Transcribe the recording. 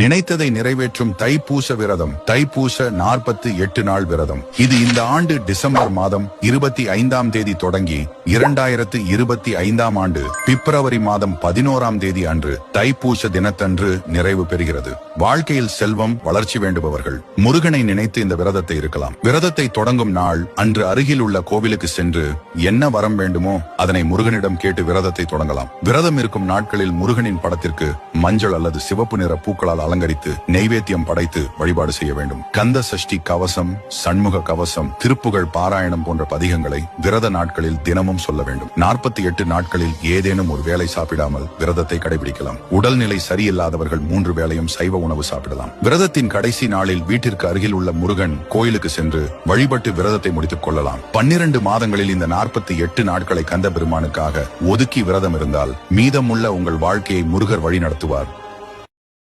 நினைத்ததை நிறைவேற்றும் தைப்பூச விரதம் தைப்பூச நாற்பத்தி எட்டு நாள் விரதம். இது இந்த ஆண்டு டிசம்பர் மாதம் இருபத்தி ஐந்தாம் தேதி தொடங்கி இரண்டாயிரத்து இருபத்தி ஐந்தாம் ஆண்டு பிப்ரவரி மாதம் பதினோராம் தேதி அன்று தைப்பூச தினத்தன்று நிறைவு பெறுகிறது. வாழ்க்கையில் செல்வம் வளர்ச்சி வேண்டுபவர்கள் முருகனை நினைத்து இந்த விரதத்தை இருக்கலாம். விரதத்தை தொடங்கும் நாள் அன்று அருகில் உள்ள கோவிலுக்கு சென்று என்ன வரம் வேண்டுமோ அதனை முருகனிடம் கேட்டு விரதத்தை தொடங்கலாம். விரதம் இருக்கும் நாட்களில் முருகனின் படத்திற்கு மஞ்சள் அல்லது சிவப்பு நிற பூக்களால் அலங்கரித்து நெய்வேத்தியம் படைத்து வழிபாடு செய்ய வேண்டும். கந்த சஷ்டி கவசம் சண்முக கவசம் திருப்புகழ் பாராயணம் போன்ற பதிகங்களை விரத நாட்களில் தினமும் சொல்ல வேண்டும். நாற்பத்தி எட்டு நாட்களில் ஏதேனும் ஒரு வேலை சாப்பிடாமல் விரதத்தை கடைபிடிக்கலாம். உடல்நிலை சரியில்லாதவர்கள் மூன்று வேளையும் சைவ உணவு சாப்பிடலாம். விரதத்தின் கடைசி நாளில் வீட்டிற்கு அருகில் உள்ள முருகன் கோயிலுக்கு சென்று வழிபட்டு விரதத்தை முடித்துக் கொள்ளலாம். பன்னிரண்டு மாதங்களில் இந்த நாற்பத்தி எட்டு நாட்களை கந்த பெருமானுக்காக ஒதுக்கி விரதம் இருந்தால் மீதமுள்ள உங்கள் வாழ்க்கையை முருகர் வழி நடத்துவார்